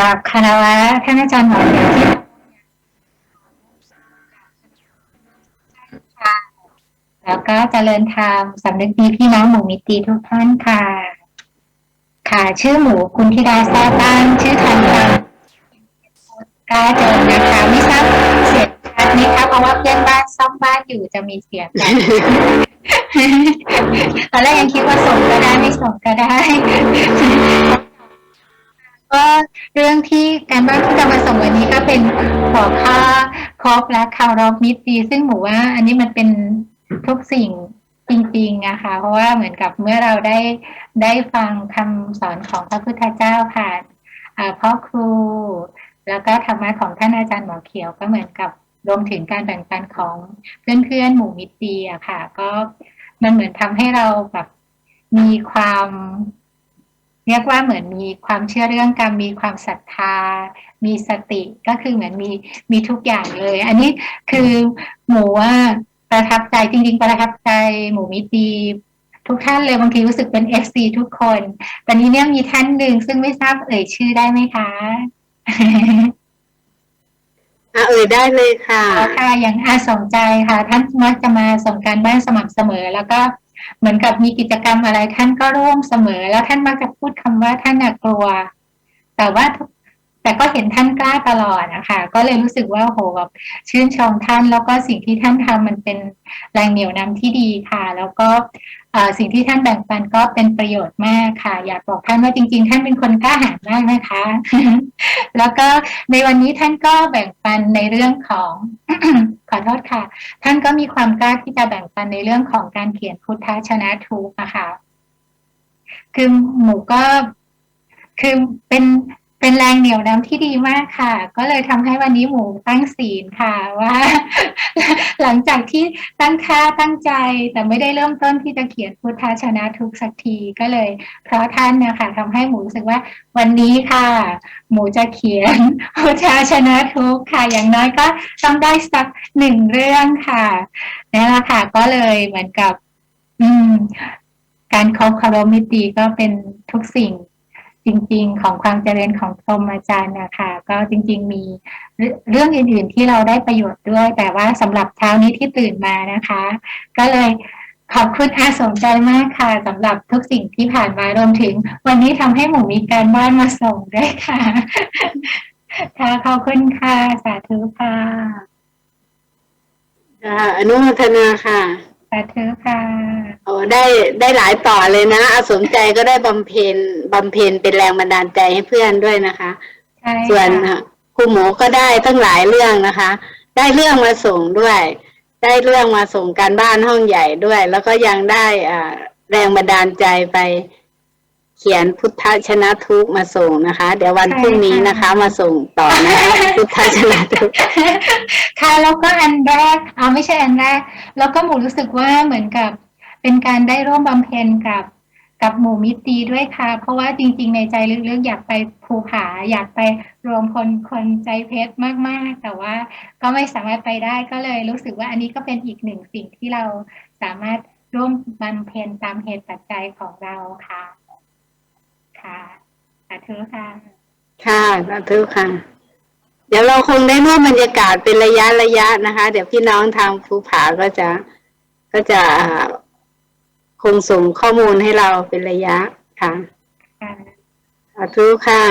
ราบคารวะท่านอาจารย์หมอที่แล้วก็เจริญธรรมสำนึกดีพี่น้องหมู่มิตรีทุกท่านค่ะ ค่ะ ชื่อหมูคุณธิดาซ่ตั้งชื่อทันตังกาเจอนะคะไม่ทราบเสียงชัดไหมคะเพราะว่าเพื่อนบ้านซ่อมบ้านอยู่จะมีเสียงกันตอนแรกยังคิดว่าส่งก็ได้ไม่ส่งก็ได้ ก็เรื่องที่การบ้านที่จะมาส่งวันนี้ก็เป็นหัวข้อครบและคารพมิตรดีซึ่งหมูว่าอันนี้มันเป็นทุกสิ่งจริงๆนะคะ เพราะว่าเหมือนกับเมื่อเราได้ได้ฟังคำสอนของพระพุทธเจ้าผ่านอ่าพ่อครู แล้วก็ธรรมะของท่านอาจารย์หมอเขียวก็เหมือนกับรวมถึงการแบ่งปันของเพื่อนๆหมู่มิตรดีอะค่ะ ก็มันเหมือนทำให้เราแบบมีความ เรียกว่าเหมือนมีความเชื่อเรื่องกรรมมีความศรัทธา มีสติก็คือเหมือนมีมีทุกอย่างเลย อันนี้คือหมูว่าประทับใจจริง ๆ ประทับใจหมูมิตรดีทุกท่านเลยบางทีรู้สึกเป็นเอฟซีทุกคน ตอนนี้เนี่ยมีท่านหนึ่งซึ่งไม่ทราบเอ่ยชื่อได้ไหมคะอะเอ่ยได้เลยค่ะค่ะอย่างอาสมใจค่ะ ท่านมักจะมาส่งการบ้านสม่ำเสมอ แล้วก็ เหมือนกับมีกิจกรรมอะไรท่านก็ร่วมเสมอ แล้วท่านมักจะพูดคำว่าท่านกลัว แต่ว่าทุก แต่ก็เห็นท่านกล้าตลอดนะคะ ก็เลยรู้สึกว่าโหแบบชื่นชมท่านแล้วก็สิ่งที่ท่านทำมันเป็นแรงเหนี่ยวนำที่ดีค่ะ แล้วก็สิ่งที่ท่านแบ่งปันก็เป็นประโยชน์มากค่ะ อยากบอกท่านว่าจริง ๆ ท่านเป็นคนกล้าหาญมากนะคะ แล้วก็ในวันนี้ท่านก็แบ่งปันในเรื่องของขอโทษค่ะ ท่านก็มีความกล้าที่จะแบ่งปันในเรื่องของการเขียนพุทธชนะทุกนะคะคือหมูก็คือเป็น เป็นแรงเหนี่ยวนำที่ดีมากค่ะ ก็เลยทำให้วันนี้หมูตั้งศีลค่ะว่า หลังจากที่ตั้งค่าตั้งใจ แต่ไม่ได้เริ่มต้นที่จะเขียนพุทธชนะทุกสักทีก็เลย เพราะท่านนะคะทำให้หมูรู้สึกว่าวันนี้ค่ะ หมูจะเขียนพุทธชนะทุกค่ะ อย่างน้อยก็ต้องได้สักหนึ่งเรื่องค่ะนั่แหละค่ะ ก็เลยเหมือนกับ อืม การเคารพคารมิตรีก็เป็นทุกสิ่ง จริง ๆ ของความเจริญของพรหมอาจารย์นะคะก็จริง ๆ มีเรื่องอื่น ๆ ที่เราได้ประโยชน์ด้วย แต่ว่าสำหรับเช้านี้ที่ตื่นมานะคะ ก็เลยขอบคุณอาสมใจมากค่ะสำหรับทุกสิ่งที่ผ่านมารวมถึง วันนี้ทำให้หมูมีการบ้านมาส่งด้วยค่ะค่ะขอบคุณค่ะ สาธุค่ะอ่าอนุโมทนาค่ะ สาธุค่ะโอ้ ได้ได้หลายต่อเลยนะอาสมใจก็ได้บำเพ็ญบำเพ็ญเป็นแรงบันดาลใจให้เพื่อนด้วยนะคะ ใช่ส่วนค่ะครูหมูก็ได้ตั้งหลายเรื่องนะคะ ได้เรื่องมาส่งด้วย ได้เรื่องมาส่งการบ้านห้องใหญ่ด้วย แล้วก็ยังได้อ่าแรงบันดาลใจไปเขียนพุทธชนะทุกข์มาส่งนะคะ เดี๋ยววันพรุ่งนี้นะคะ มาส่งต่อนะคะพุทธชนะทุกข์ค่ะแล้วก็อันแรกเอาไม่ใช่อันแรก แล้วก็หมูรู้สึกว่าเหมือนกับ เป็นการได้ร่วมบำเพ็ญกับกับหมู่มิตรดีด้วยค่ะ เพราะว่าจริง ๆ ในใจลึกๆอยากไปภูผาอยากไปรวมคนคนใจเพชรมากๆ แต่ว่าก็ไม่สามารถไปได้ก็เลยรู้สึกว่าอันนี้ก็เป็นอีกหนึ่งสิ่งที่เราสามารถร่วมบำเพ็ญตามเหตุปัจจัยของเราค่ะ ค่ะสาธุค่ะ ค่ะสาธุค่ะ เดี๋ยวเราคงได้ร่วมบรรยากาศเป็นระยะระยะนะคะ เดี๋ยวพี่น้องทางภูผาก็จะก็จะ คงส่งข้อมูลให้เราเป็นระยะค่ะค่ะสาธุค่ะ